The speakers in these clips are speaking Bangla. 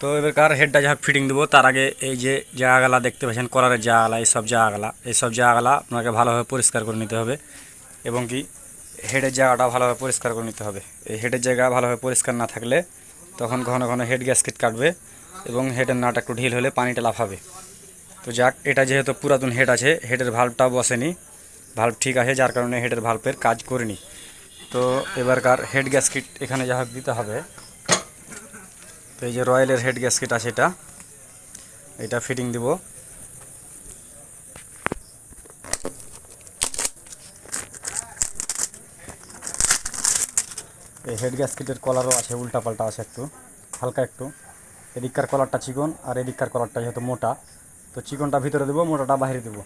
তো এবারকার হেডটা যা ফিটিং দেবো, তার আগে এই যে জায়গাগুলা দেখতে পাচ্ছেন কলারের জায়গালা এইসব জায়গাগুলা এইসব জায়গাগুলা আপনাকে ভালোভাবে পরিষ্কার করে নিতে হবে। এবং কি হেডের জায়গাটা ভালোভাবে পরিষ্কার করে নিতে হবে। এই হেডের জায়গা ভালোভাবে পরিষ্কার না থাকলে তখন ঘন ঘন হেড গ্যাসকেট কাটবে এবং হেডের নাট একটু ঢিল হলে পানিটা লাফাবে। তো যাক, এটা যেহেতু পুরাতন হেড আছে হেডের ভাল্বটাও বসেনি। ভাল্ব ঠিক আছে, যার কারণে হেডের ভাল্বের কাজ করিনি। তো এবারকার হেড গ্যাসকিট এখানে যা দিতে হবে তো এই যে রয়্যালের হেড গ্যাসকিট আছে এটা। এটা ফিটিং দিব। এই হেড গ্যাসকিটের কলারও আছে উল্টা পাল্টা আছে একটু, হালকা একটু। এদিককার কলারটা চিকন আর এদিককার কলারটা যেহেতু মোটা, তো চিকনটা ভিতরে দেবো, মোটাটা বাইরে দেবো।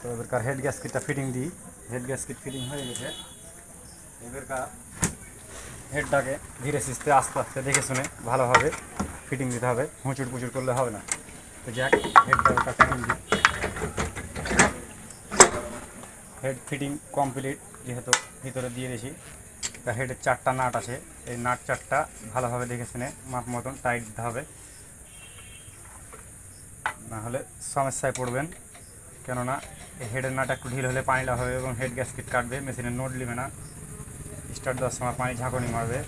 তো এবারকার হেড গ্যাসকিটটা ফিটিং দিই। হেড গ্যাসকিট ফিটিং হয়ে গেছে। এবারকার হেডটাকে ধীরে সুস্থে আস্তে আস্তে দেখে শুনে ভালোভাবে ফিটিং দিতে হবে, হুঁচুর পুচুর করলে হবে না। তো যাক হেডটা ওটা ফিটিং দিই। হেড ফিটিং কমপ্লিট যেহেতু ভিতরে দিয়ে দিয়েছি, তা হেডের চারটা নাট আছে। এই নাট চারটা ভালোভাবে দেখে শুনে মাপ মতন টাইট দিতে হবে। না হলে সমস্যায় পড়বেন, কেননা হেডের নাট একটু ঢিল হলে পানি লাভ হবে এবং হেড গ্যাসকিট কাটবে মেশিনের নোট নেবে না। স্টার্ট দেওয়ার সময় পানি ঝাঁকুনি মারবে।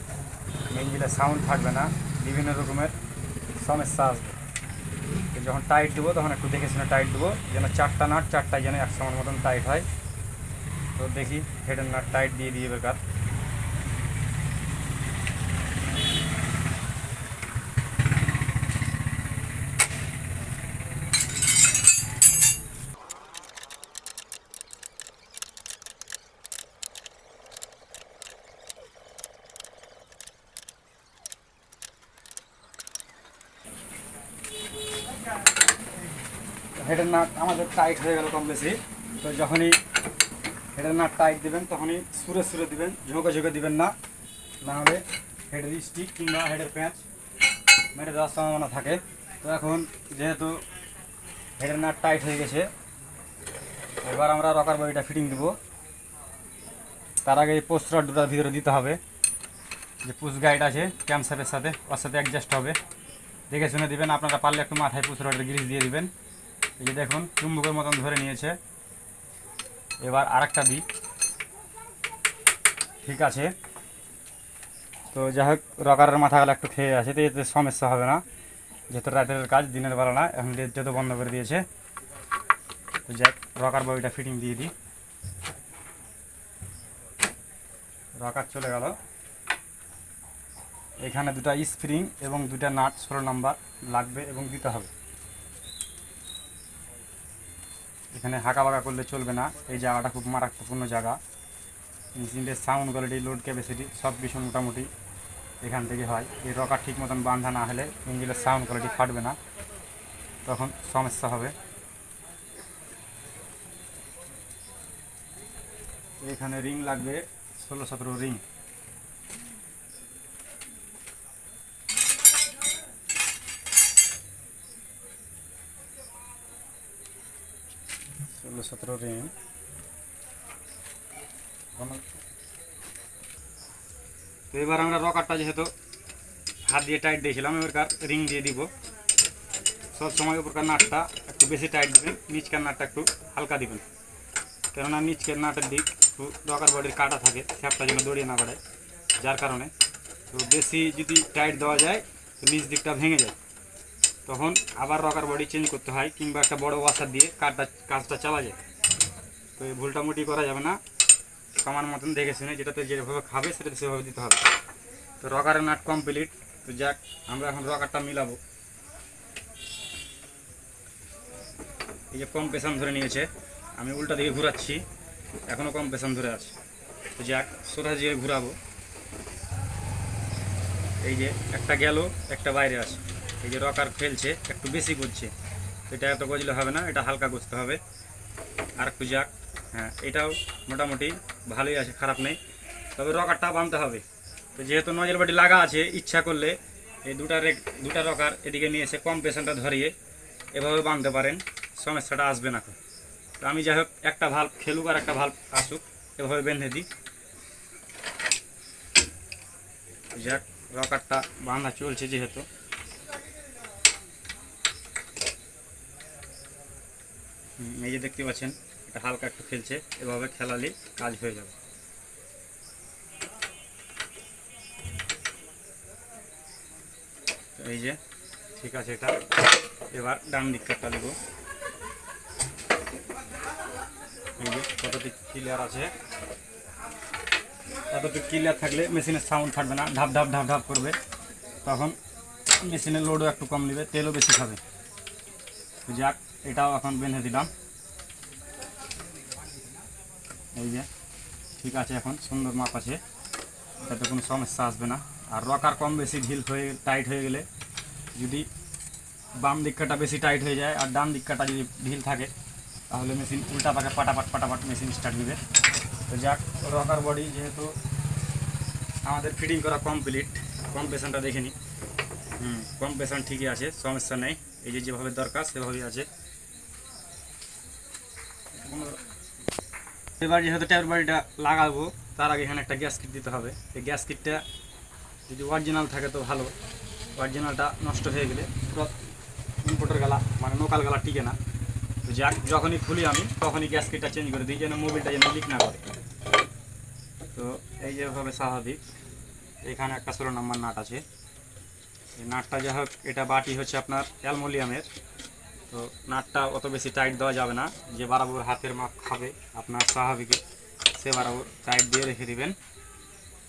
ইঞ্জিনের সাউন্ড থাকবে না, বিভিন্ন রকমের সমস্যা আসবে। যখন টাইট দেবো, তখন একটু দেখে শুনে টাইট দেবো, যেন চারটা নাট চারটায় যেন এক সময় মতন টাইট হয়। তো দেখি হেডের নাট টাইট দিয়ে দিয়ে বেকার হেডের নাট আমাদের টাইট হয়ে গেল কম বেশি তো যখনই হেডের নাট টাইট দেবেন, তখনই সুরে সুরে দিবেন, ঝোঁকে ঝোঁকে দিবেন না। না হলে হেডের স্টিক কিংবা হেডের প্যাঁচ মেরে দেওয়ার সম্ভাবনা থাকে। তো এখন যেহেতু হেডের নাট টাইট হয়ে গেছে, এবার আমরা রকার বডিটা ফিটিং দিব। তার আগে এই পোস্ট রড দুটার ভিতরে দিতে হবে। যে পুশ গাইড আছে ক্যাম্পসাপের সাথে, ওর সাথে অ্যাডজাস্ট হবে। দেখে শুনে দিবেন, আপনারা পারলে একটু মাথায় পুশ রডের গ্রিস দিয়ে দিবেন। এই যে দেখুন, চুম্বকের মতন ধরে নিয়েছে। এবার আরেকটা দিই ঠিক আছে। তো যাই হোক, রকারের মাথাগুলো একটু খেয়ে আছে তো এতে সমস্যা হবে না। যেহেতু রাতের কাজ, দিনের বেলা না, এখন লেট যেহেতু বন্ধ করে দিয়েছে। তো যাই রকার বইটা ফিটিং দিয়ে দিই। রকার চলে গেল। এখানে দুটা স্প্রিং এবং দুটা নাট ষোলো নাম্বার লাগবে এবং দিতে হবে। এখানে হাঁকা বাঁকা করলে চলবে না। এই জায়গাটা খুব মারাত্মপূর্ণ জায়গা। মেশিনের সাউন্ড কোয়ালিটি লোড ক্যাপাসিটি সব কিছু মোটামুটি এখান থেকে হয়। এই রকার ঠিক মতন বাঁধা না হলে ইঞ্জিনের সাউন্ড কোয়ালিটি ফাটবে না। তখন সমস্যা হবে। এখানে রিং লাগবে, ষোলো সতেরো রিং ষোলো সতেরো রিং তো এবার আমরা রকারটা যেহেতু হাত দিয়ে টাইট দিয়েছিলাম এবারকার রিং দিয়ে দিব সব সময় উপরকার নাটটা একটু বেশি টাইট দিবেন নিচকার নাটটা একটু হালকা দিবেন কেননা নিচকের নাটের দিক একটু রকার বডির কাটা থাকে স্যাপটা যেন দড়িয়ে না বেড়ায় যার কারণে তো বেশি যদি টাইট দেওয়া যায় তো নিচ দিকটা ভেঙে যায় তখন আবার রকার বডি চেঞ্জ করতে হয় কিংবা একটা বড় ওয়াশার দিয়ে কাজটা কাজটা চালা যায়। তো এই ভুলটা মুটি করা যাবে না। সমান মতন দেখে শুনে যেটাতে যেভাবে খাবে সেটাতে সেভাবে দিতে হবে। তো রকারের নাট কমপ্লিট তো যাক, আমরা এখন রকারটা মিলাবো। এই যে কম্প্রেশন ধরে নিয়েছে, আমি উল্টা দিকে ঘুরাচ্ছি। এখনও কম্প্রেশন ধরে আছে। তো যাক, সোজা দিয়ে ঘুরাবো। এই যে একটা গেল, একটা বাইরে আছে। এই যে রকার ফেলছে, একটু বেশি করছে এটা এত গজলে হবে না, এটা হালকা গুজতে হবে। আর একটু যাক হ্যাঁ এটাও মোটামুটি ভালোই আছে, খারাপ নেই। তবে রকারটা বাঁধতে হবে। তো যেহেতু নজর বাটি লাগা আছে, ইচ্ছা করলে এই দুটা রেক, দুটা রকার এদিকে নিয়ে এসে কম পেশেন্টটা ধরিয়ে এভাবে বাঁধতে পারেন, সমস্যাটা আসবে না তো আমি যাই হোক, একটা ভালো খেলুক আর একটা ভালো আসুক, এভাবে বেঁধে দিই। যাক রকারটা বাঁধা চলছে যেহেতু। এই যে দেখতে পাচ্ছেন এটা হালকা একটু খেলছে, এভাবে খেলালে কাজ হয়ে যাবে। এই যে, ঠিক আছে এটা, এবার ডান দিকটা দেবো। এই যে, কতটুকু ক্লিয়ার আছে? এতটুকু ক্লিয়ার থাকলে মেশিনের সাউন্ড থাকবে না, ঢাপ ঢাপ ঢাপ ঢাপ করবে। তখন মেশিনের লোডও একটু কম নেবে, তেলও বেশি খাবে। যাক এটাও এখন বেঁধে দিলাম। এই যে, ঠিক আছে এখন, সুন্দর মাপ আছে। এটাতে কোনো সমস্যা আসবে না। আর রকার কম বেশি ঢিল হয়ে টাইট হয়ে গেলে যদি বাম দিকটা বেশি টাইট হয়ে যায় আর ডান দিকটা যদি ঢিল থাকে, তাহলে মেশিন উল্টা পাকে পাটাপাট পাটাপাট মেশিন স্টার্ট দিবে। তো যাক রকার বডি যেহেতু আমাদের ফিটিং করা কমপ্লিট কম্প্রেশনটা দেখে নিই হুম কম্প্রেশন ঠিকই আছে, সমস্যা নেই। এই যে যেভাবে দরকার, সেভাবেই আছে। এবার যেহেতু ট্যাবের বাড়িটা লাগাবো, তার আগে এখানে একটা গ্যাস কিট দিতে হবে। এই গ্যাস কিটটা যদি অরিজিনাল থাকে তো ভালো। অরিজিনালটা নষ্ট হয়ে গেলে পুরো ইম্পোর্টার গালা মানে লোকাল গালা টিকে না। যাক, যখনই খুলি আমি, তখনই গ্যাস কিটটা চেঞ্জ করে দিই, যেন মোবিলটা যেন লিক না করে। তো এই যেভাবে স্বাভাবিক। এখানে একটা ষোলো নম্বর নাট আছে। এই নাটটা যা হোক, এটা বাটি হচ্ছে আপনার অ্যালমোনিয়ামের। তো নাটটা অত বেশি টাইট দেওয়া যাবে না। যে বারাবর হাতের মাপ খাবে আপনার স্বাভাবিকে সে বারাবর টাইট দিয়ে রেখে দিবেন।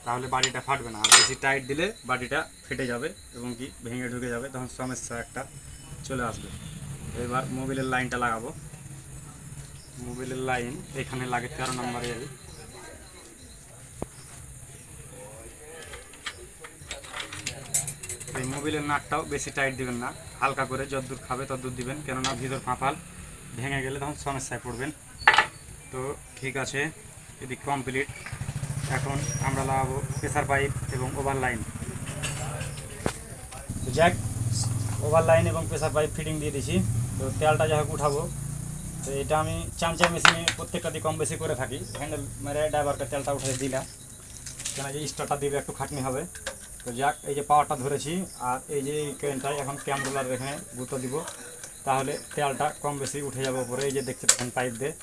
তাহলে বাড়িটা ফাটবে না। আর বেশি টাইট দিলে বাড়িটা ফেটে যাবে এবং কি ভেঙে ঢুকে যাবে, তখন সমস্যা একটা চলে আসবে। এবার মোবিলের লাইনটা লাগাবো। মোবিলের লাইন এখানে লাগে তেরো নম্বর এই মোবিলের নাটটাও বেশি টাইট দিবেন না। হালকা করে যতদূর খাবে ততদূর দিবেন। কেননা ভিতর ফাঁপাল ভেঙে গেলে তখন সমস্যায় পড়বেন। তো ঠিক আছে এদিক কমপ্লিট এখন আমরা লাগাবো প্রেসার পাইপ এবং ওভার লাইন তো যাক ওভার লাইন এবং প্রেসার পাইপ ফিটিং দিয়ে দিছি। তো তেলটা যা হোক উঠাবো। তো এটা আমি চামচা মেশিনে প্রত্যেকটা দিয়ে কম বেশি করে থাকি। হ্যান্ডেল মেরে ড্রাইভারকে তেলটা উঠে দিলাম। কেন যে স্টারটা দিবে একটু খাটনি হবে। তো যাক, এই যে পাওয়ারটা ধরেছি, আর এই যে ক্রেনটাই এখন ক্যাম এখানে গুঁতো দিব, তাহলে তেলটা কম বেশি উঠে যাবে উপরে। এই যে দেখতে পাচ্ছেন পাইপ দিয়ে,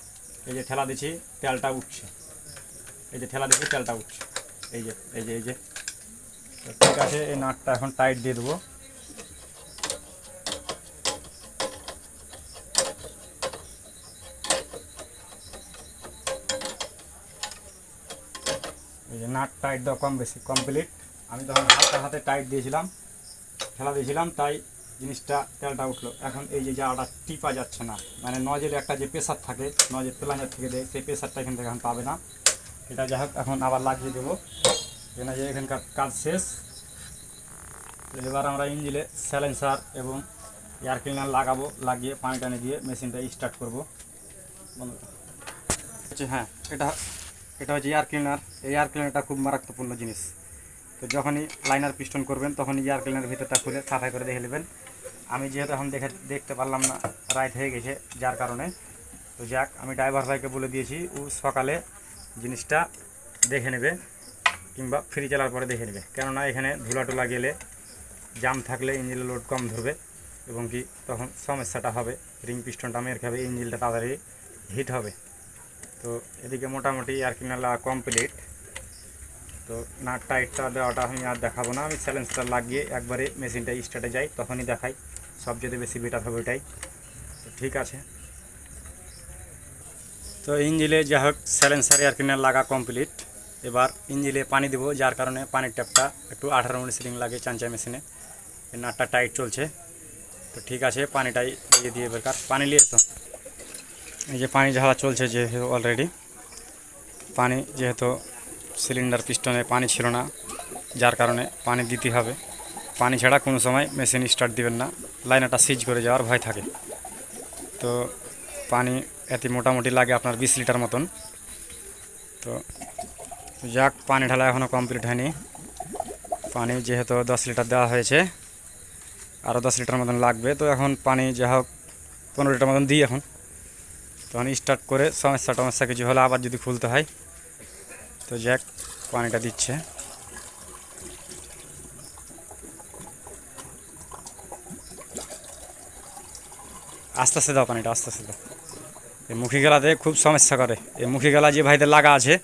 এই যে ঠেলা দিচ্ছি, তেলটা উঠছে। এই যে ঠেলা দিচ্ছি, তেলটা উঠছে। এই যে এই যে এই যে। ঠিক আছে, এই নাটটা এখন টাইট দিয়ে দেবো। এই যে নাট টাইট দেওয়া কম বেশি কমপ্লিট আমি তখন হালকা হাতে টাইট দিয়েছিলাম, ঠেলা দিয়েছিলাম, তাই জিনিসটা, তেলটা উঠল। এখন এই যে জায়গাটা টিপা যাচ্ছে না। মানে নজেলে একটা যে প্রেশার থাকে নজেল প্লাঞ্জার থেকে দেয় সেই প্রেশারটা এখান থেকে এখন পাবে না। এটা যাই হোক, এখন আবার লাগিয়ে দেবো। কেন যে এখানকার কাজ শেষ। এবার আমরা ইঞ্জিলে স্যালেন্সার এবং এয়ার ক্লিনার লাগাবো, লাগিয়ে পানি টানি দিয়ে মেশিনটা স্টার্ট করব। হ্যাঁ এটা এটা হচ্ছে এয়ার ক্লিনার এই এয়ার ক্লিনারটা খুব মারাত্মপূর্ণ জিনিস। তো যখনই লাইনার পিস্টন করবেন, তখনই এয়ার ক্লিনার ভিতরটা খুলে সাফাই করে দেখে নেবেন। আমি যেহেতু এখন দেখে, দেখতে পারলাম না রাইট হয়ে গেছে যার কারণে। তো যাক, আমি ড্রাইভার ভাইকে বলে দিয়েছি, ও সকালে জিনিসটা দেখে নেবে কিংবা ফ্রি চালার পরে দেখে নেবে। কেননা এখানে ধুলা টুলা গেলে জাম থাকলে ইঞ্জিনের লোড কম ধরবে এবং কি তখন সমস্যাটা হবে। রিং পিস্টনটা মেরে খাবে ইঞ্জিনটা তাড়াতাড়ি হিট হবে। তো এদিকে মোটামুটি এয়ার ক্লিনার কমপ্লিট তো নাট টাইটটা দেওয়াটা আমি আর দেখাবো না। আমি চ্যালেঞ্জটা লাগিয়ে একবারে মেশিনটা স্টার্টে যাই তখনই দেখাই। সবচেয়ে বেশি বেটার হবে ওইটাই। তো ঠিক আছে। তো ইঞ্জিলে যা হোক স্যালেন্সার এয়ার ক্লিনার লাগা কমপ্লিট এবার ইঞ্জিলে পানি দেবো, যার কারণে পানির ট্যাপটা একটু আঠারো মিনিট সিলিং লাগে চাঞ্চা মেশিনে নাটটা টাইট চলছে। তো ঠিক আছে, পানিটাই দিয়ে দিয়ে বেকার পানি নিয়ে তো এই যে পানি ঝাড়া চলছে যে অলরেডি পানি যেহেতু সিলিন্ডার পিস্টনে পানি ছিল না, যার কারণে পানি দিতে হবে। পানি ছাড়া কোনো সময় মেশিন স্টার্ট দিবেন না, লাইনারটা সিজ করে যাওয়ার ভয় থাকে। তো পানি এতে মোটামুটি লাগে আপনার বিশ লিটার মতন। তো যাক, পানি ঢালা এখনও কমপ্লিট হয়নি। পানি যেহেতু দশ লিটার দেওয়া হয়েছে আরও দশ লিটার মতন লাগবে। তো এখন পানি যা হোক, পনেরো লিটার মতন দিই এখন। তখন স্টার্ট করে সমস্যা টমস্যা কিছু হলে আবার যদি খুলতে হয় তো জ্যাক পানিটা দিচ্ছে। আস্তে আস্তে দাও পানিটা, আস্তে আস্তে দাও। এই মুখি গেলাতে খুব সমস্যা করে। এই মুখি গেলা যে ভাইদের লাগা আছে,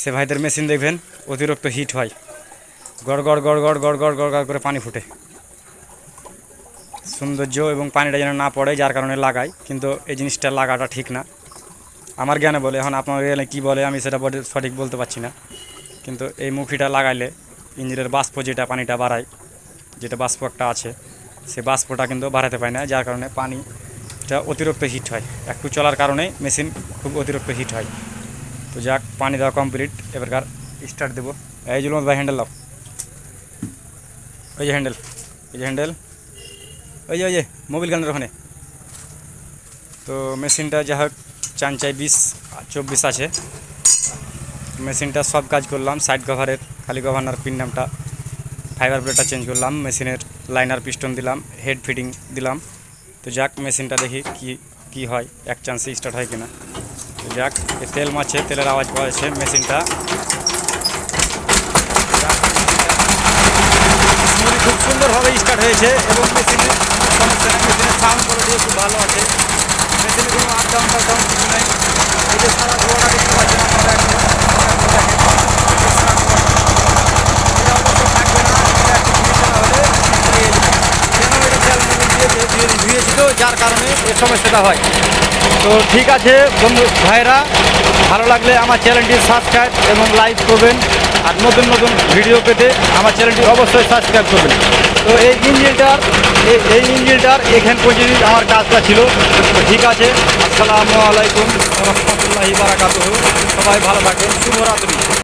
সে ভাইদের মেশিন দেখবেন, অতিরিক্ত হিট হয়। গড় গড় গড় গড় গড় গড় গড় গড় করে পানি ফুটে। সৌন্দর্য এবং পানিটা যেন না পড়ে, যার কারণে লাগায়। কিন্তু এই জিনিসটা লাগাটা ঠিক না। আমার জ্ঞানে বলে, এখন আপনার জ্ঞানে কী বলে, আমি সেটা সঠিক বলতে পারছি না। কিন্তু এই মুখিটা লাগাইলে ইঞ্জিনের বাষ্প যেটা, পানিটা বাড়ায়, যেটা বাষ্প একটা আছে সে বাষ্পটা কিন্তু বাড়াতে পারে না, যার কারণে পানিটা অতিরিক্ত হিট হয়। একটু চলার কারণে মেশিন খুব অতিরিক্ত হিট হয়। তো যাক, পানি দেওয়া কমপ্লিট। এবারকার স্টার্ট দেবো। এই জুলমত ভাই হ্যান্ডেল দাও ওই যে হ্যান্ডেল এই যে হ্যান্ডেল ওই যে ওই যে মোবিল গানের ওখানে। তো মেশিনটা যা হোক চাঞ্চাই বিশ চব্বিশ আছে। মেশিনটা সব কাজ করলাম সাইড কভারের খালি গভর্নার পিন নামটা ফাইবার প্লেটটা চেঞ্জ করলাম, মেশিনের লাইনার পিস্টন দিলাম হেড ফিটিং দিলাম। তো যাক, মেশিনটা দেখি কি কি হয়, এক চান্সে স্টার্ট হয় কিনা। তো যাক তেল মারছে, তেলের আওয়াজ পাওয়া যাচ্ছে মেশিনটা। খুব সুন্দরভাবে স্টার্ট হয়েছে এবং মেশিনের সমস্যা মেশিনের সাউন্ড কোয়ালিটি খুব ভালো আছে। এখানে কোনো আপ ডাউন টাপ ডাউন কিছু নেই এই যে সারা ধোয়াটা দেখতে পাচ্ছেন যার কারণে এ সমস্যাটা হয়। তো ঠিক আছে বন্ধু, ভাইরা, ভালো লাগলে আমার চ্যানেলটি সাবস্ক্রাইব এবং লাইক করবেন। আর নতুন নতুন ভিডিও পেতে আমার চ্যানেলটি অবশ্যই সাবস্ক্রাইব করবেন। তো এই ইঞ্জিনটার এই- ইঞ্জিনটার এখান পর্যন্ত আমার কাজটা ছিল। ঠিক আছে, আসসালামু আলাইকুম রহমতুল্লাহি বারাকাত সবাই ভালো থাকেন। শুভরাত্রি।